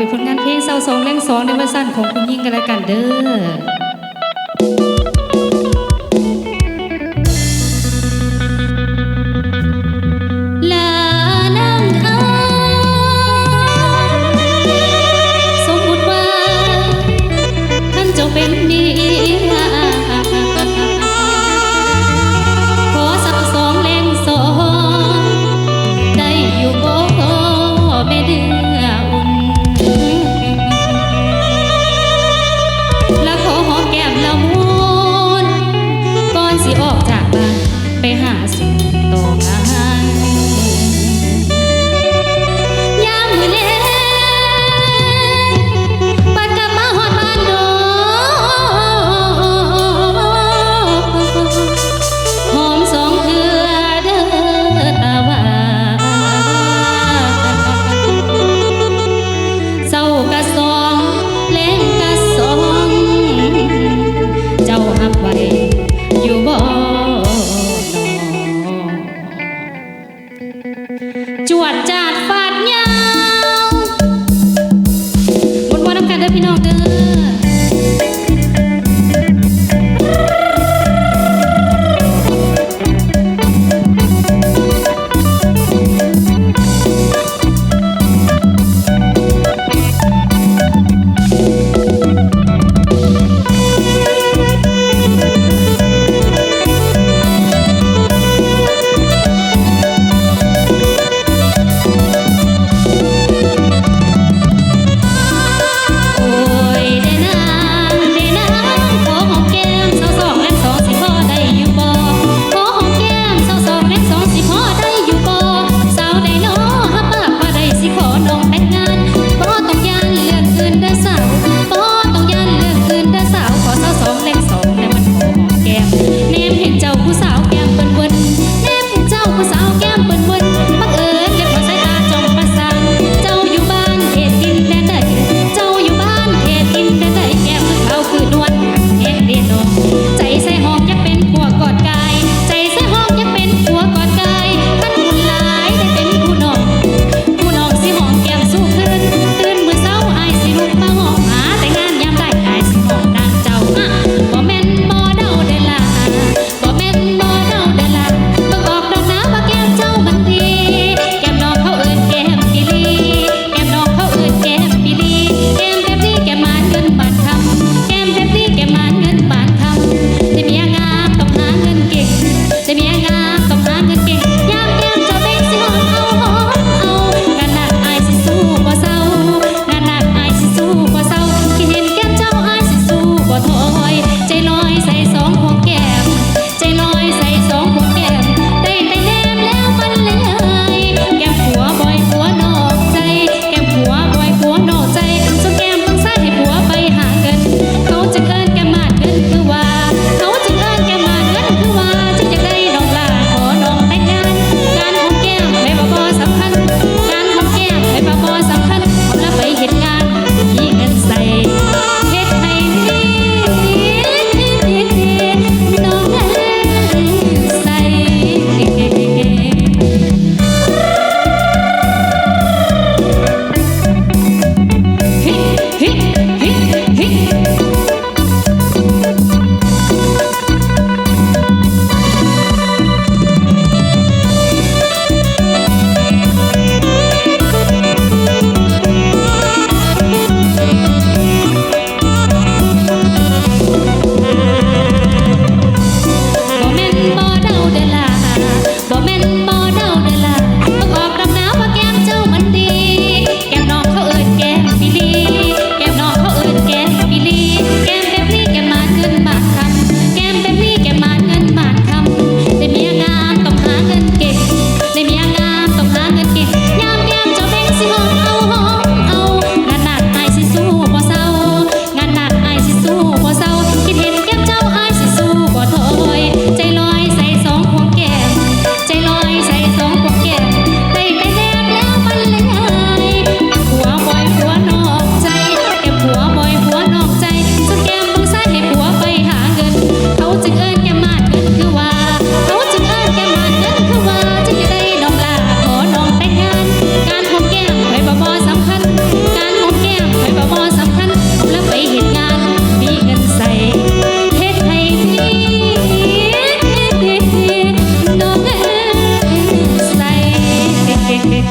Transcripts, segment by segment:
เป็นผลงานเพลงเศร้าสองแรงสองในเวอร์ชันของคุณยิ่งกันละกันเด้อ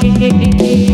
Thank you.